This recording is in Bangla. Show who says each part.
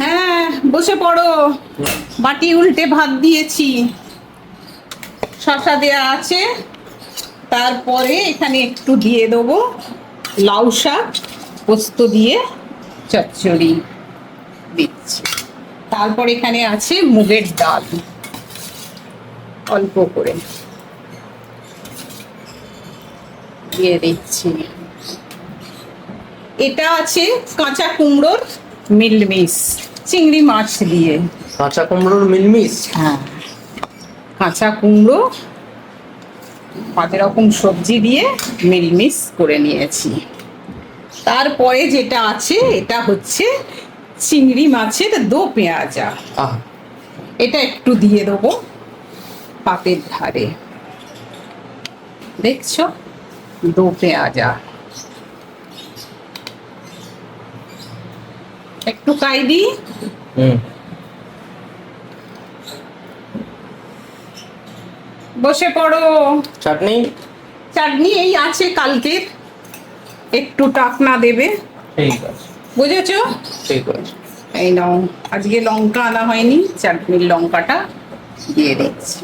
Speaker 1: হ্যাঁ বসে পড়ো। বাটি উল্টে ভাত দিয়েছি। শশা দেওয়া আছে। তারপরে এখানে একটু দিয়ে দেবো লাউ শাক, পোস্ত দিয়ে চচ্চড়ি দিচ্ছি। তারপর এখানে আছে মুগের ডাল, অল্প করে। দিয়ে দিচ্ছি। এটা আছে কাঁচা কুমড়োর মিলমিস চিংড়ি মাছ দিয়ে।
Speaker 2: কাঁচা কুমড়োর মিলমিস
Speaker 1: হ্যাঁ। কাঁচা কুমড়ো পাঁচ রকম সবজি দিয়ে মিলমিস করে নিয়েছি। তারপরে যেটা আছে এটা হচ্ছে চিংড়ি মাছের দো পেঁয়াজা। এটা একটু দিয়ে দেবো পাতের ধারে। দেখছ? দো পেঁয়াজা। একটু কাই দিই বসে পড়ো।
Speaker 2: চাটনি?
Speaker 1: চাটনি এই আছে কালকের একটু টাকনা দেবে।
Speaker 2: ঠিক আছে।
Speaker 1: বুঝেছ?
Speaker 2: ঠিক আছে।
Speaker 1: এই নাও আজকে লঙ্কা আনা হয়নি চাটনির লঙ্কাটা দিয়ে দিচ্ছি।